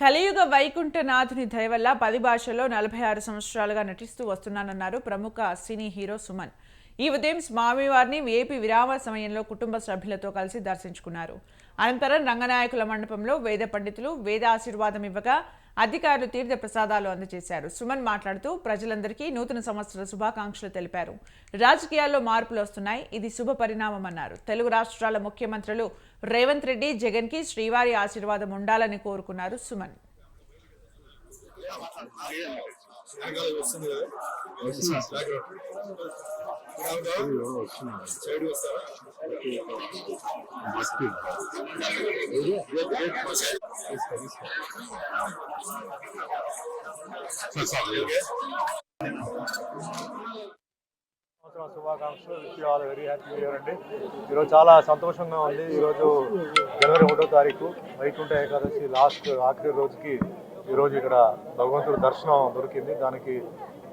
కలియుగ వైకుంఠనాథుని దయ వల్ల పది భాషల్లో నలభై ఆరు సంవత్సరాలుగా నటిస్తూ వస్తున్నానన్నారు ప్రముఖ సినీ హీరో సుమన్. ఈ ఉదయం స్వామివారిని ఏపీ విరామ సమయంలో కుటుంబ సభ్యులతో కలిసి దర్శించుకున్నారు. అనంతరం రంగనాయకుల మండపంలో వేద పండితులు వేద ఆశీర్వాదం ఇవ్వగా అధికారులు తీర్థ ప్రసాదాలు అందజేశారు. సుమన్ మాట్లాడుతూ ప్రజలందరికీ నూతన సంవత్సర శుభాకాంక్షలు తెలిపారు. రాజకీయాల్లో మార్పులు వస్తున్నాయి. ఇది శుభ పరిణామమన్నారు తెలుగు రాష్ట్రాల ముఖ్యమంత్రులు రేవంత్ రెడ్డి జగన్కి శ్రీవారి ఆశీర్వాదం ఉండాలని కోరుకున్నారు సుమన్. వెనకాల వస్తుంది కదా? బ్యాక్గ్రౌండ్ సైడ్ వస్తారా? ఓకే సంవత్సరం శుభాకాంక్షలు. Wish you all very happy year అండి. ఈరోజు చాలా సంతోషంగా ఉంది. ఈరోజు జనవరి ఒకటో తారీఖు. వైకుంఠ ఏకాదశి లాస్ట్ ఆఖరి రోజుకి ఈరోజు ఇక్కడ భగవంతుడి దర్శనం దొరికింది. దానికి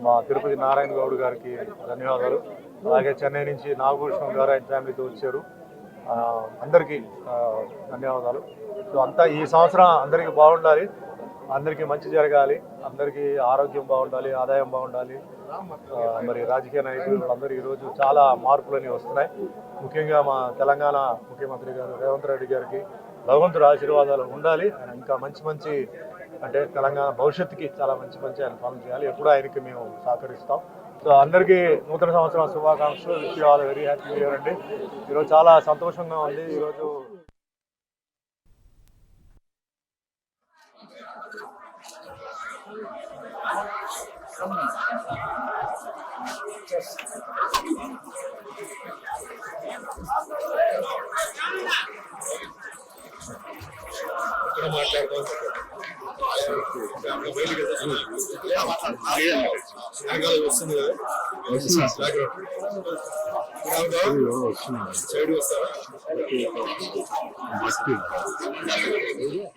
మా తిరుపతి నారాయణ గౌడ్ గారికి ధన్యవాదాలు. అలాగే చెన్నై నుంచి నాగభూషణం గారు ఆయన ఫ్యామిలీతో వచ్చారు. అందరికీ ధన్యవాదాలు. సో అంతా ఈ సంవత్సరం అందరికీ బాగుండాలి. అందరికీ మంచి జరగాలి. అందరికీ ఆరోగ్యం బాగుండాలి ఆదాయం బాగుండాలి. మరి రాజకీయ నాయకులు వాళ్ళందరూ ఈరోజు చాలా మార్పులని వస్తున్నాయి. ముఖ్యంగా మా తెలంగాణ ముఖ్యమంత్రి గారు రేవంత్ రెడ్డి గారికి భగవంతుడు ఆశీర్వాదాలు ఉండాలి. ఇంకా మంచి మంచి అంటే తెలంగాణ భవిష్యత్తుకి చాలా మంచి మంచి ఆయన పాలన చేయాలి. ఎప్పుడూ ఆయనకి మేము సహకరిస్తాం. సో అందరికీ నూతన సంవత్సరం శుభాకాంక్షలు. Wish you all very happy year అండి. ఈరోజు చాలా సంతోషంగా ఉంది. ఈరోజు ఇక్కడ వస్తుంది కదా. బ్యాక్గ్రౌండ్ సైడ్ వస్తారా